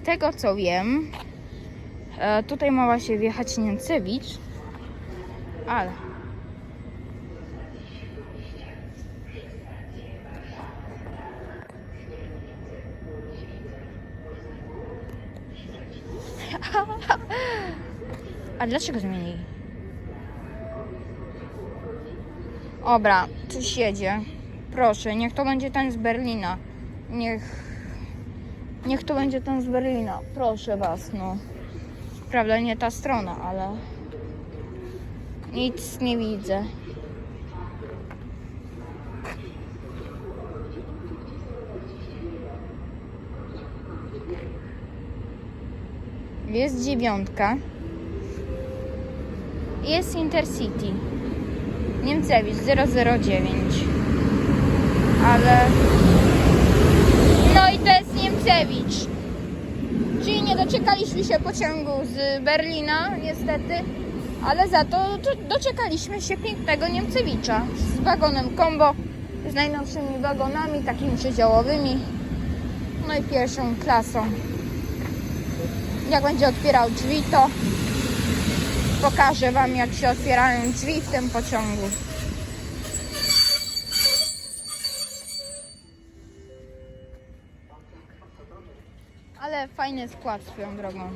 z tego co wiem, e, tutaj mała się wjechać Niemcewicz, ale A dlaczego zmienili? Dobra, coś jedzie. Proszę, niech to będzie ten z Berlina. Niech. Niech to będzie ten z Berlina. Proszę was, no. Prawda, nie ta strona, ale. Nic nie widzę. Jest dziewiątka. Jest Intercity. Niemcewicz 009. Ale. No i to jest Niemcewicz. Czyli nie doczekaliśmy się pociągu z Berlina, niestety. Ale za to do- doczekaliśmy się pięknego Niemcewicza z wagonem combo, z najnowszymi wagonami, takimi przedziałowymi. No i pierwszą klasą. Jak będzie otwierał drzwi, to pokażę Wam, jak się otwierają drzwi w tym pociągu. Ale fajny skład swoją drogą.